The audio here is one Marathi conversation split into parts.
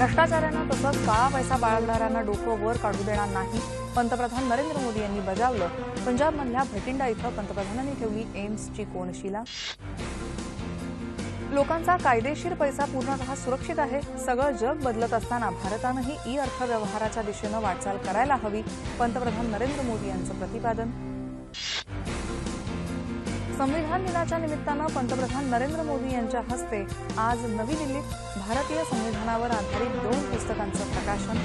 भ्रष्टाचारांना तसंच काळा पैसा बाळगणाऱ्यांना डोकं वर काढू देणार नाही. पंतप्रधान नरेंद्र मोदी यांनी बजावलं. पंजाबमधल्या भटिंडा इथं पंतप्रधानांनी ठेवली एम्सची कोनशिला. लोकांचा कायदेशीर पैसा पूर्णतः सुरक्षित आहे. सगळं जग बदलत असताना भारतानंही ई अर्थव्यवहाराच्या दिशेनं वाटचाल करायला हवी. पंतप्रधान नरेंद्र मोदी यांचं प्रतिपादन संविधान दिनाच्या निमित्तानं पंतप्रधान नरेंद्र मोदी यांच्या हस्ते आज नवी दिल्लीत भारतीय संविधानावर आधारित दोन पुस्तकांचं प्रकाशन.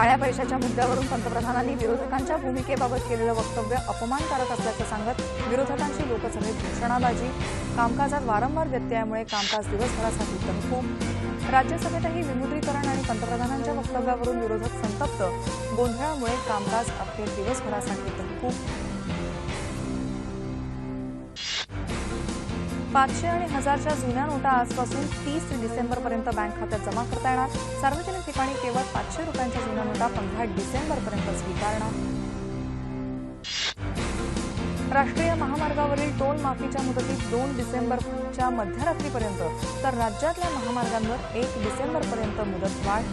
काळ्या पैशाच्या मुद्द्यावरून पंतप्रधानांनी विरोधकांच्या भूमिकेबाबत केलेलं वक्तव्य अपमानकारक असल्याचं सांगत विरोधकांची लोकसभेत घोषणाबाजी कामकाजात वारंवार व्यत्ययामुळे कामकाज दिवसभरासाठी तहकूब राज्यसभेतही विमुद्रीकरण आणि पंतप्रधानांच्या वक्तव्यावरून विरोधक संतप्त. गोंधळामुळे कामकाज अखेर दिवसभरासाठी तहकूब पाचशे आणि हजारच्या जुन्या नोटा आजपासून तीस डिसेंबरपर्यंत बँक खात्यात जमा करता येणार. सार्वजनिक ठिकाणी केवळ पाचशे रुपयांच्या जुन्या नोटा पंधरा डिसेंबरपर्यंत स्वीकारणार. राष्ट्रीय महामार्गावरील टोल माफीच्या मुदतीत दोन डिसेंबरच्या मध्यरात्रीपर्यंत तर राज्यातल्या महामार्गांवर एक डिसेंबरपर्यंत मुदत वाढ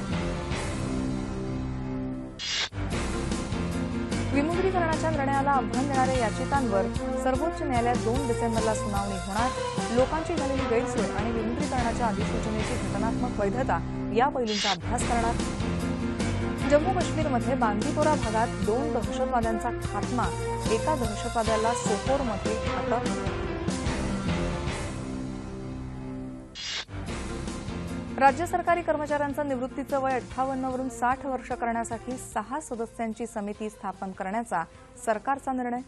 विमुद्रीकरणाच्या निर्णयाला आव्हान देणाऱ्या याचिकांवर सर्वोच्च न्यायालयात दोन डिसेंबरला सुनावणी होणार. लोकांची झालेली गैरसोय आणि विमुद्रीकरणाच्या अधिसूचनेची घटनात्मक वैधता या पैलूंचा अभ्यास करणार. जम्मू काश्मीरमध्ये बांदीपोरा भागात दोन दहशतवाद्यांचा खात्मा. एका दहशतवाद्याला सोपोरमध्ये अटक राज्य सरकारी कर्मचाऱ्यांचं निवृत्तीचं वय अठ्ठावन्नवरून साठ वर्ष करण्यासाठी सहा सदस्यांची समिती स्थापन करण्याचा सरकारचा निर्णय.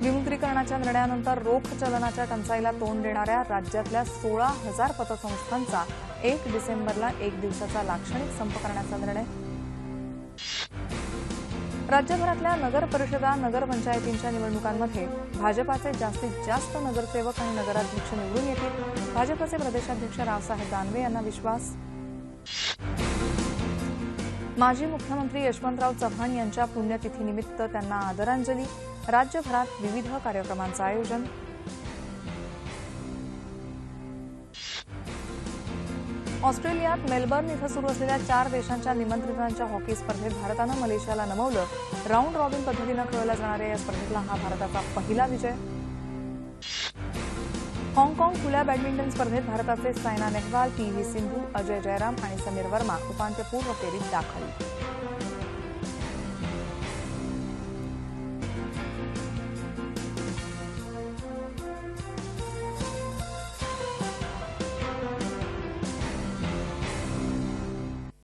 विमुद्रीकरणाच्या निर्णयानंतर रोख चलनाच्या टंचाईला तोंड देणाऱ्या राज्यातल्या सोळा हजार पतसंस्थांचा एक डिसेंबरला एक दिवसाचा लाक्षणिक संप करण्याचा निर्णय. राज्यभरातल्या नगर परिषदा नगरपंचायतींच्या निवडणुकांमध्ये भाजपाचे जास्तीत जास्त नगरसेवक आणि नगराध्यक्ष निवडून येतील. भाजपचे प्रदेशाध्यक्ष रावसाहेब दानवे यांना विश्वास. माजी मुख्यमंत्री यशवंतराव चव्हाण यांच्या पुण्यतिथीनिमित्त त्यांना आदरांजली. राज्यभरात विविध कार्यक्रमांचं आयोजन. ऑस्ट्रेलियात मेलबर्न इथं सुरू असलेल्या चार देशांच्या निमंत्रितांच्या हॉकी स्पर्धेत भारतानं मलेशियाला नमवलं. राऊंड रॉबिन पद्धतीनं खेळवल्या जाणाऱ्या या स्पर्धेतला हा भारताचा पहिला विजय. हाँगकाँग खुल्या बॅडमिंटन स्पर्धेत भारताचे सायना नेहवाल पी व्ही सिंधू अजय जयराम आणि समीर वर्मा उपांत्यपूर्व फेरीत दाखल.